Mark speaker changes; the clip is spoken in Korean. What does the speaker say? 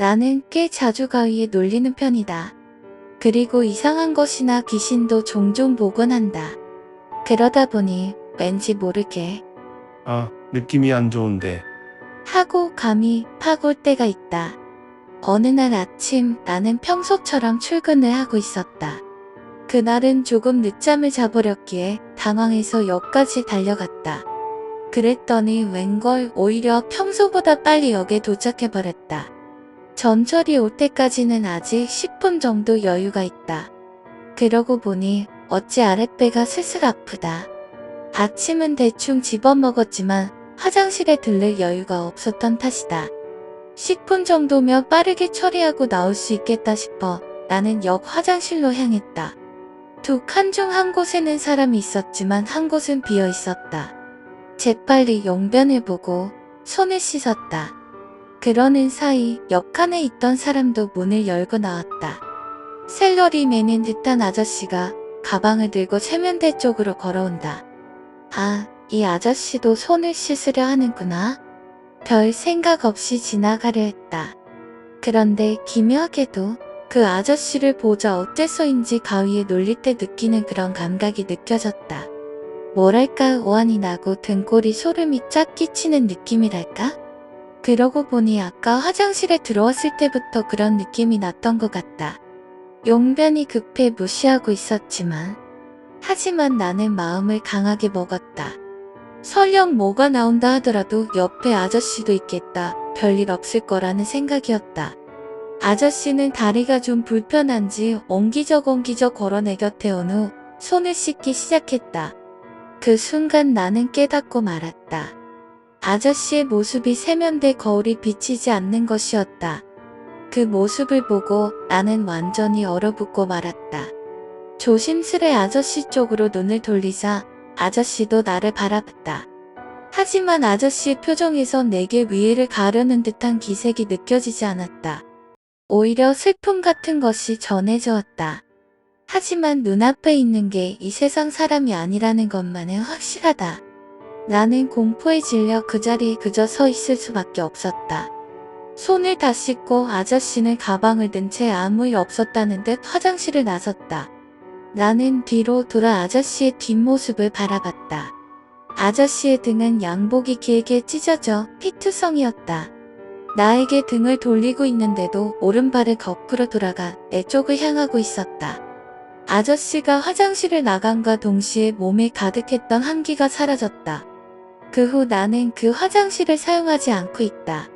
Speaker 1: 나는 꽤 자주 가위에 놀리는 편이다. 그리고 이상한 것이나 귀신도 종종 보곤 한다. 그러다 보니 왠지 모르게
Speaker 2: 아, 느낌이 안 좋은데.
Speaker 1: 하고 감이 파골 때가 있다. 어느 날 아침 나는 평소처럼 출근을 하고 있었다. 그날은 조금 늦잠을 자버렸기에 당황해서 역까지 달려갔다. 그랬더니 웬걸 오히려 평소보다 빨리 역에 도착해버렸다. 전철이 올 때까지는 아직 10분 정도 여유가 있다. 그러고 보니 어찌 아랫배가 슬슬 아프다. 아침은 대충 집어먹었지만 화장실에 들를 여유가 없었던 탓이다. 10분 정도면 빠르게 처리하고 나올 수 있겠다 싶어 나는 역 화장실로 향했다. 두 칸 중 한 곳에는 사람이 있었지만 한 곳은 비어 있었다. 재빨리 용변을 보고 손을 씻었다. 그러는 사이 옆칸에 있던 사람도 문을 열고 나왔다. 셀러리 매는 듯한 아저씨가 가방을 들고 세면대 쪽으로 걸어온다. 아, 이 아저씨도 손을 씻으려 하는구나. 별 생각 없이 지나가려 했다. 그런데 기묘하게도 그 아저씨를 보자 어째서인지 가위에 놀릴 때 느끼는 그런 감각이 느껴졌다. 뭐랄까 오한이 나고 등골이 소름이 쫙 끼치는 느낌이랄까? 그러고 보니 아까 화장실에 들어왔을 때부터 그런 느낌이 났던 것 같다. 용변이 급해 무시하고 있었지만 하지만 나는 마음을 강하게 먹었다. 설령 뭐가 나온다 하더라도 옆에 아저씨도 있겠다. 별일 없을 거라는 생각이었다. 아저씨는 다리가 좀 불편한지 옹기적 옹기적 걸어 내 곁에 온 후 손을 씻기 시작했다. 그 순간 나는 깨닫고 말았다. 아저씨의 모습이 세면대 거울이 비치지 않는 것이었다. 그 모습을 보고 나는 완전히 얼어붙고 말았다. 조심스레 아저씨 쪽으로 눈을 돌리자 아저씨도 나를 바라봤다. 하지만 아저씨의 표정에서 내게 위해를 가려는 듯한 기색이 느껴지지 않았다. 오히려 슬픔 같은 것이 전해져 왔다. 하지만 눈앞에 있는 게 이 세상 사람이 아니라는 것만은 확실하다. 나는 공포에 질려 그 자리에 그저 서 있을 수밖에 없었다. 손을 다 씻고 아저씨는 가방을 든 채 아무 일 없었다는 듯 화장실을 나섰다. 나는 뒤로 돌아 아저씨의 뒷모습을 바라봤다. 아저씨의 등은 양복이 길게 찢어져 피투성이었다. 나에게 등을 돌리고 있는데도 오른발을 거꾸로 돌아가 내 쪽을 향하고 있었다. 아저씨가 화장실을 나간과 동시에 몸에 가득했던 한기가 사라졌다. 그 후 나는 그 화장실을 사용하지 않고 있다.